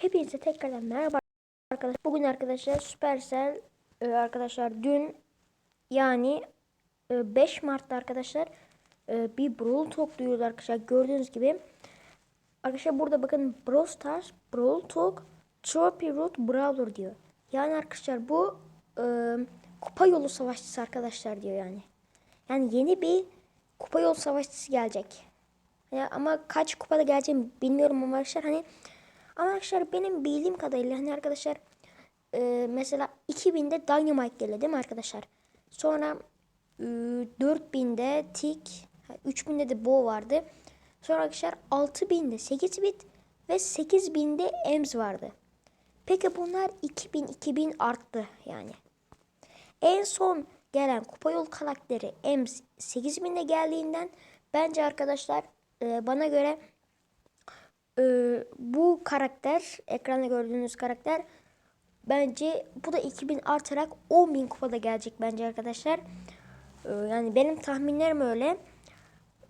Hepinize tekrardan merhaba arkadaşlar. Bugün arkadaşlar Supercell e, arkadaşlar dün yani e, 5 Mart'ta arkadaşlar e, bir Brawl Talk duyurdu arkadaşlar. Gördüğünüz gibi arkadaşlar burada bakın Brawl Stars, Brawl Talk, Trophy Root Brawler diyor. Yani arkadaşlar bu e, kupa yolu savaşçısı arkadaşlar diyor yani. Yani yeni bir kupa yolu savaşçısı gelecek. Ya ama kaç kupada geleceğimi bilmiyorum ama arkadaşlar hani arkadaşlar benim bildiğim kadarıyla hani arkadaşlar e, mesela 2000'de Dynamite geldi değil mi arkadaşlar? Sonra e, 4000'de Tick, ha, 3000'de de Bo vardı. Sonra arkadaşlar 6000'de 8 bit ve 8000'de Ems vardı. Peki bunlar 2000 2000 arttı yani. En son gelen kupa yol karakteri Ems 8000'de geldiğinden bence arkadaşlar e, bana göre e, bu karakter ekranda gördüğünüz karakter bence bu da 2000 artarak 10.000 kupada gelecek bence arkadaşlar. E, yani benim tahminlerim öyle.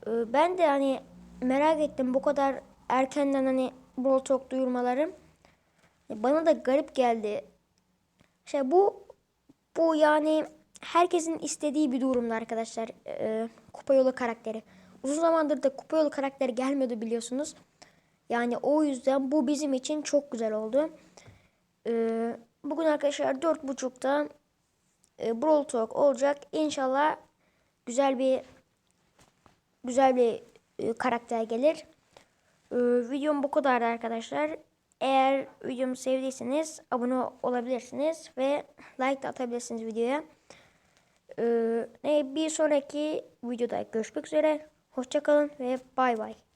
E, ben de hani merak ettim bu kadar erkenden hani Brawl Talk duyurmaları. E, Bana da garip geldi. Şey bu bu yani herkesin istediği bir durumda arkadaşlar. E, kupa yolu karakteri. Uzun zamandır da kupa yolu karakteri gelmiyordu biliyorsunuz. Yani o yüzden bu bizim için çok güzel oldu. Ee, bugün arkadaşlar dört buçukta e, Brawl Talk olacak. İnşallah güzel bir güzel bir e, karakter gelir. Ee, videom bu kadar arkadaşlar. Eğer videomu sevdiyseniz abone olabilirsiniz ve like de atabilirsiniz videoya. Ee, bir sonraki videoda görüşmek üzere. Hoşçakalın ve bay bay.